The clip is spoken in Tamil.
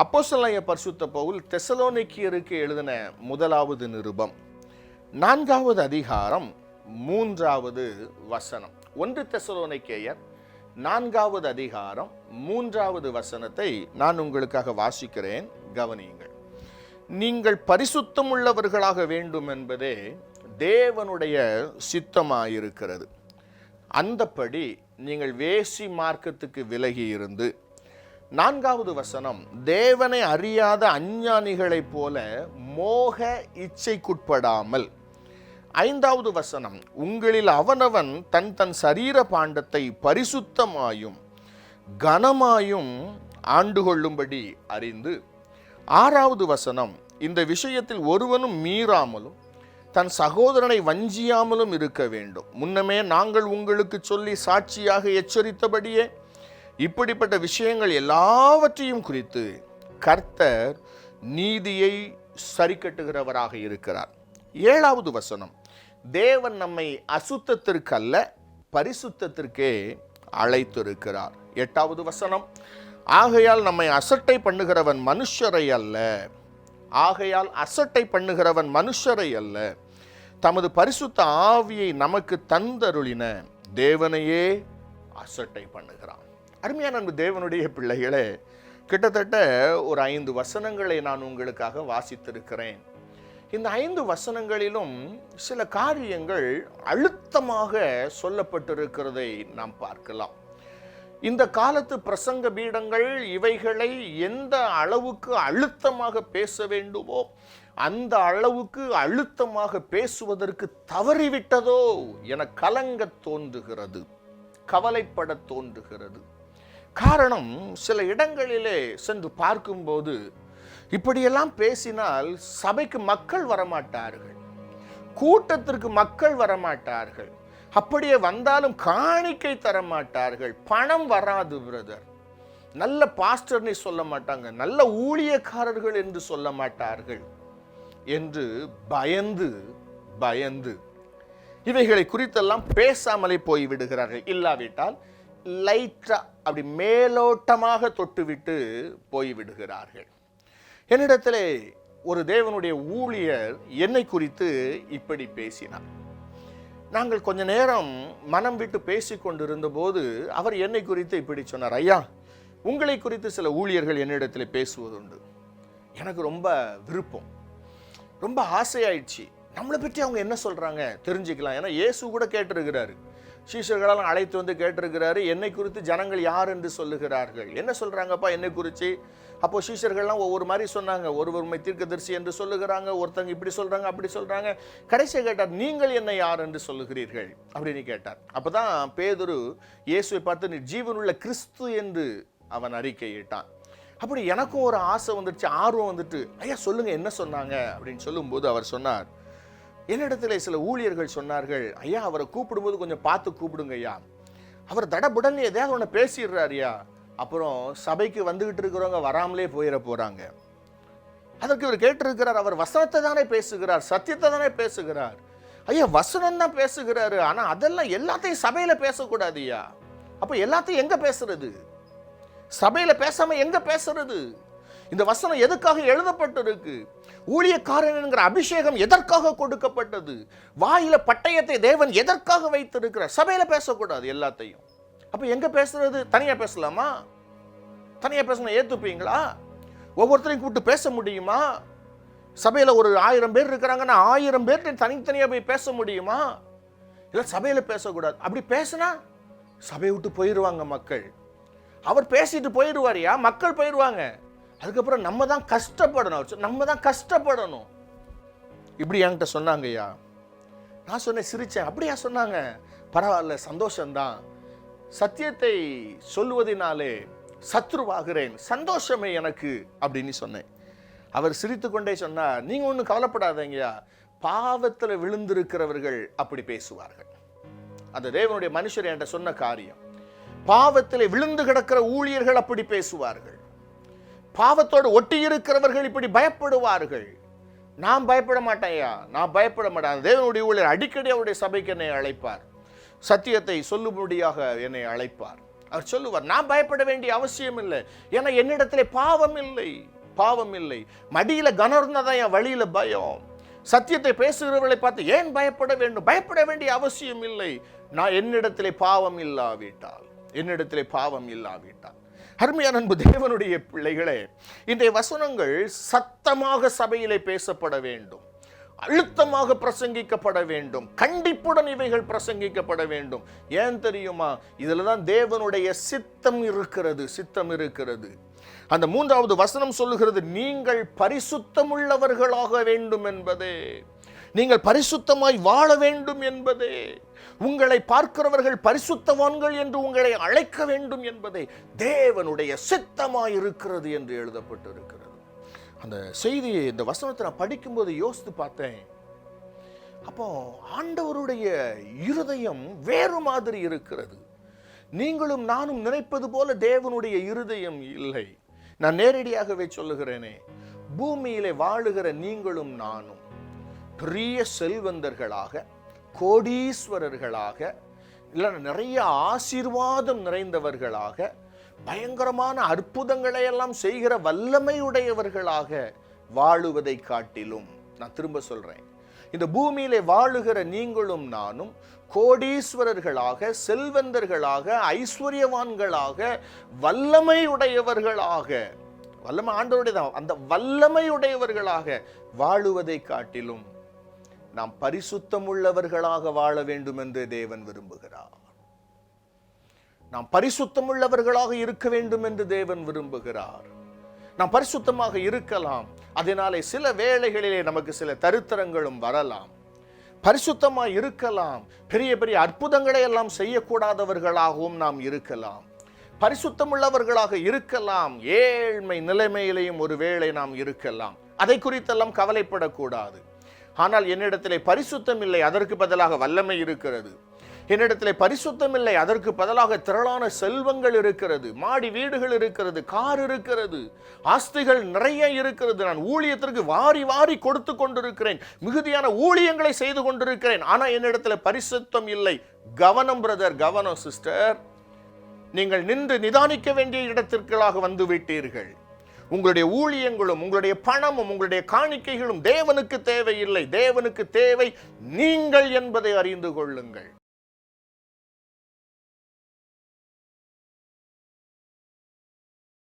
அப்போஸ்தலனாகிய பரிசுத்த பவுல் தெசலோனிக்கியருக்கு எழுதின முதலாவது நிருபம். நான்காவது அதிகாரம் மூன்றாவது வசனம். ஒன்று தெசலோனிக்கேயர் நான்காவது அதிகாரம் மூன்றாவது வசனத்தை நான் உங்களுக்காக வாசிக்கிறேன். கவனியுங்கள். நீங்கள் பரிசுத்தம் உள்ளவர்களாக வேண்டும் என்பதே தேவனுடைய சித்தமாயிருக்கிறது. அந்தப்படி நீங்கள் வேசி மார்க்கத்துக்கு விலகி இருந்து நான்காவது வசனம் தேவனை அறியாத அஞ்ஞானிகளைப் போல மோக இச்சைக்குட்படாமல். ஐந்தாவது வசனம் உங்களில் அவனவன் தன் தன் சரீர பாண்டத்தை பரிசுத்தமாயும் கனமாயும் ஆண்டு கொள்ளும்படி அறிந்து. ஆறாவது வசனம் இந்த விஷயத்தில் ஒருவனும் மீறாமலும் தன் சகோதரனை வஞ்சியாமலும் இருக்க வேண்டும். முன்னமே நாங்கள் உங்களுக்கு சொல்லி சாட்சியாக எச்சரித்தபடியே இப்படிப்பட்ட விஷயங்கள் எல்லாவற்றையும் குறித்து கர்த்தர் நீதியை சரிக்கட்டுகிறவராக இருக்கிறார். ஏழாவது வசனம் தேவன் நம்மை அசுத்தத்திற்கு அல்ல பரிசுத்தத்திற்கே அழைத்திருக்கிறார். எட்டாவது வசனம் ஆகையால் நம்மை அசட்டை பண்ணுகிறவன் மனுஷரை அல்ல. ஆகையால் அசட்டை பண்ணுகிறவன் மனுஷரை அல்ல. தமது பரிசுத்த ஆவியை நமக்கு தந்தருளின தேவனையே அசட்டை பண்ணுகிறான். அருமையான அன்பு தேவனுடைய பிள்ளைகளே கிட்டத்தட்ட ஒரு ஐந்து வசனங்களை நான் உங்களுக்காக வாசித்திருக்கிறேன். இந்த ஐந்து வசனங்களிலும் சில காரியங்கள் அழுத்தமாக சொல்லப்பட்டிருக்கிறதை நாம் பார்க்கலாம். இந்த காலத்து பிரசங்க பீடங்கள் இவைகளை எந்த அளவுக்கு அழுத்தமாக பேச வேண்டுமோ அந்த அளவுக்கு அழுத்தமாக பேசுவதற்கு தவறிவிட்டதோ என கலங்க தோன்றுகிறது கவலைப்பட தோன்றுகிறது. காரணம் சில இடங்களிலே சென்று பார்க்கும்போது இப்படியெல்லாம் பேசினால் சபைக்கு மக்கள் வரமாட்டார்கள். கூட்டத்திற்கு மக்கள் வரமாட்டார்கள். அப்படியே வந்தாலும் காணிக்கை தர மாட்டார்கள் பணம் வராது பிரதர் நல்ல பாஸ்டர்னே சொல்ல மாட்டாங்க. நல்ல ஊழியக்காரர்கள் என்று சொல்ல மாட்டார்கள் என்று பயந்து பயந்து இவைகளை குறித்தெல்லாம் பேசாமலே போய் விடுகிறார்கள். இல்லாவிட்டால் லைட்டாக அப்படி மேலோட்டமாக தொட்டுவிட்டு போய் விடுகிறார்கள். என்னிடத்திலே ஒரு தேவனுடைய ஊழியர் என்னை குறித்து இப்படி பேசினார். நாங்கள் கொஞ்ச நேரம் மனம் விட்டு பேசி கொண்டிருந்தபோது அவர் என்னை குறித்து இப்படி சொன்னார் ஐயா உங்களை குறித்து சில ஊழியர்கள் என்னிடத்தில் பேசுவதுண்டு. எனக்கு ரொம்ப விருப்பம். ரொம்ப ஆசையாயிடுச்சு. நம்மளை பற்றி அவங்க என்ன சொல்கிறாங்க தெரிஞ்சுக்கலாம். ஏன்னா இயேசு கூட கேட்டிருக்கிறாரு. சீஷர்களெல்லாம் அழைத்து வந்து கேட்டிருக்கிறாரு என்னை குறித்து ஜனங்கள் யார் என்று சொல்லுகிறார்கள்? என்ன சொல்கிறாங்கப்பா என்னை குறித்து? அப்போ சீஷர்கள்லாம் ஒவ்வொரு மாதிரி சொன்னாங்க. ஒருவர் உண்மை தீர்க்கதரிசி என்று சொல்லுகிறாங்க ஒருத்தங்க இப்படி சொல்றாங்க அப்படி சொல்றாங்க. கடைசியை கேட்டார் நீங்கள் என்னை யார் என்று சொல்லுகிறீர்கள்? அப்படின்னு கேட்டார். அப்பதான் பேதுரு இயேசுவை பார்த்து நீ ஜீவனுள்ள கிறிஸ்து என்று அவன் அறிக்கையிட்டான். அப்படி எனக்கும் ஒரு ஆசை வந்துடுச்சு ஆர்வம் வந்துட்டு ஐயா சொல்லுங்க என்ன சொன்னாங்க? அப்படின்னு சொல்லும்போது அவர் சொன்னார் என்னிடத்தில் சில ஊழியர்கள் சொன்னார்கள் ஐயா அவரை கூப்பிடும்போது கொஞ்சம் பார்த்து கூப்பிடுங்க ஐயா. அவர் தடபுடன்னு எதையாவது ஒன்று பேசிடுறாருயா அப்புறம் சபைக்கு வந்துகிட்டு இருக்கிறவங்க வராமலே போயிட போகிறாங்க அதற்கு இவர் கேட்டிருக்கிறார் அவர் வசனத்தை தானே பேசுகிறார் சத்தியத்தை தானே பேசுகிறார். ஐயா வசனம் தான் பேசுகிறாரு. ஆனால் அதெல்லாம் எல்லாத்தையும் சபையில் பேசக்கூடாது ஐயா. அப்போ எல்லாத்தையும் எங்கே பேசுறது? சபையில் பேசாமல் எங்கே பேசுறது? இந்த வசனம் எதுக்காக எழுதப்பட்டிருக்கு? ஊழியக்காரன் என்கிற அபிஷேகம் எதற்காக கொடுக்கப்பட்டது? வாயில பட்டயத்தை தேவன் எதற்காக வைத்திருக்கிறார்? சபையில பேசக்கூடாது எல்லாத்தையும். அப்ப எங்க பேசுறது? தனியா பேசலாமா? தனியா பேசணும் ஏத்துப்பீங்களா? ஒவ்வொருத்தரையும் கூப்பிட்டு பேச முடியுமா? சபையில ஒரு ஆயிரம் பேர் இருக்கிறாங்கன்னா ஆயிரம் பேர்கிட்ட தனித்தனியா போய் பேச முடியுமா? இல்ல சபையில பேசக்கூடாது. அப்படி பேசினா சபையை விட்டு போயிடுவாங்க மக்கள். அவர் பேசிட்டு போயிடுவாரியா மக்கள் போயிடுவாங்க. அதுக்கப்புறம் நம்ம தான் கஷ்டப்படணும். நம்ம தான் கஷ்டப்படணும். இப்படி என்கிட்ட சொன்னாங்க ஐயா. நான் சொன்னேன் சிரித்தேன் அப்படியா சொன்னாங்க? பரவாயில்ல சந்தோஷம்தான். சத்தியத்தை சொல்லுவதினாலே சத்ருவாகிறேன். சந்தோஷமே எனக்கு அப்படின்னு சொன்னேன். அவர் சிரித்துக்கொண்டே சொன்னார் நீங்கள் ஒன்றும் கவலைப்படாதீங்கய்யா பாவத்தில் விழுந்திருக்கிறவர்கள் அப்படி பேசுவார்கள். அந்த தேவனுடைய மனுஷர் என்கிட்ட சொன்ன காரியம் பாவத்தில் விழுந்து கிடக்கிற ஊழியர்கள் அப்படி பேசுவார்கள். பாவத்தோடு ஒட்டி இருக்கிறவர்கள் இப்படி பயப்படுவார்கள். நான் பயப்பட மாட்டேயா நான் பயப்பட மாட்டேன். தேவனுடைய ஊழியர் அடிக்கடி அவருடைய சபைக்கு என்னை அழைப்பார். சத்தியத்தை சொல்லும்படியாக என்னை அழைப்பார். அவர் சொல்லுவார் நான் பயப்பட வேண்டிய அவசியம் இல்லை. ஏன்னா என்னிடத்திலே பாவம் இல்லை. பாவம் இல்லை. மடியில் கனம் இருந்தாதான் என் வழியில் பயம். சத்தியத்தை பேசுகிறவர்களை பார்த்து ஏன் பயப்பட வேண்டும்? பயப்பட வேண்டிய அவசியம் இல்லை. நான் என்னிடத்திலே பாவம் இல்லாவிட்டால். என்னிடத்திலே பாவம் இல்லாவிட்டால். அருமையான அன்பு தேவனுடைய பிள்ளைகளே இன்றைய வசனங்கள் சத்தமாக சபையிலே பேசப்பட வேண்டும். அழுத்தமாக பிரசங்கிக்கப்பட வேண்டும். கண்டிப்புடன் இவைகள் பிரசங்கிக்கப்பட வேண்டும். ஏன் தெரியுமா? இதில் தான் தேவனுடைய சித்தம் இருக்கிறது சித்தம் இருக்கிறது. அந்த மூன்றாவது வசனம் சொல்லுகிறது நீங்கள் பரிசுத்தமுள்ளவர்களாக வேண்டும் என்பதே. நீங்கள் பரிசுத்தமாய் வாழ வேண்டும் என்பதே. உங்களை பார்க்கிறவர்கள் பரிசுத்தவான்கள் என்று உங்களை அழைக்க வேண்டும் என்பதே. தேவனுடைய சித்தமாய் இருக்கிறது என்று எழுதப்பட்டிருக்கிறது. அந்த செய்தியை இந்த வசனத்தை நான் படிக்கும்போது யோசித்து பார்த்தேன். அப்போ ஆண்டவருடைய இருதயம் வேறு மாதிரி இருக்கிறது. நீங்களும் நானும் நினைப்பது போல தேவனுடைய இருதயம் இல்லை. நான் நேரடியாகவே சொல்லுகிறேனே. பூமியிலே வாழுகிற நீங்களும் நானும். பெரிய செல்வந்தர்களாக கோடீஸ்வரர்களாக இல்லை நிறைய ஆசீர்வாதம் நிறைந்தவர்களாக பயங்கரமான அற்புதங்களை எல்லாம் செய்கிற வல்லமையுடையவர்களாக வாழுவதை காட்டிலும் நான் திரும்ப சொல்றேன். இந்த பூமியிலே வாழுகிற நீங்களும் நானும் கோடீஸ்வரர்களாக செல்வந்தர்களாக ஐஸ்வர்யவான்களாக வல்லமையுடையவர்களாக வல்லமை ஆண்டவருடையதான் அந்த வல்லமையுடையவர்களாக வாழுவதை காட்டிலும் நாம் பரிசுத்தமுள்ளவர்களாக வாழ வேண்டும் என்று தேவன் விரும்புகிறார். நாம் பரிசுத்தமுள்ளவர்களாக இருக்க வேண்டும் என்று தேவன் விரும்புகிறார். நாம் பரிசுத்தமாக இருக்கலாம். அதனாலே சில வேளைகளிலே நமக்கு சில தருத்தரங்களும் வரலாம். பரிசுத்தமாக இருக்கலாம். பெரிய பெரிய அற்புதங்களை எல்லாம் செய்யக்கூடாதவர்களாகவும் நாம் இருக்கலாம். பரிசுத்தமுள்ளவர்களாக இருக்கலாம். ஏழ்மை நிலைமையிலையும் ஒரு வேளை நாம் இருக்கலாம். அதை குறித்தெல்லாம் கவலைப்படக்கூடாது. ஆனால் என்னிடத்திலே பரிசுத்தம் இல்லை அதற்கு பதிலாக வல்லமை இருக்கிறது. என்னிடத்திலே பரிசுத்தம் இல்லை அதற்கு பதிலாக திரளான செல்வங்கள் இருக்கிறது மாடி வீடுகள் இருக்கிறது கார் இருக்கிறது ஆஸ்திகள் நிறைய இருக்கிறது. நான் ஊழியத்திற்கு வாரி வாரி கொடுத்து கொண்டிருக்கிறேன் மிகுதியான ஊழியங்களை செய்து கொண்டிருக்கிறேன். ஆனால் என்னிடத்தில் பரிசுத்தம் இல்லை. கவனம் பிரதர் கவனம் சிஸ்டர் நீங்கள் நின்று நிதானிக்க வேண்டிய இடத்திற்களாக வந்து விட்டீர்கள். உங்களுடைய ஊழியங்களும் உங்களுடைய பணமும் உங்களுடைய காணிக்கைகளும் தேவனுக்கு தேவையில்லை. தேவனுக்கு தேவை நீங்கள் என்பதை அறிந்து கொள்ளுங்கள்.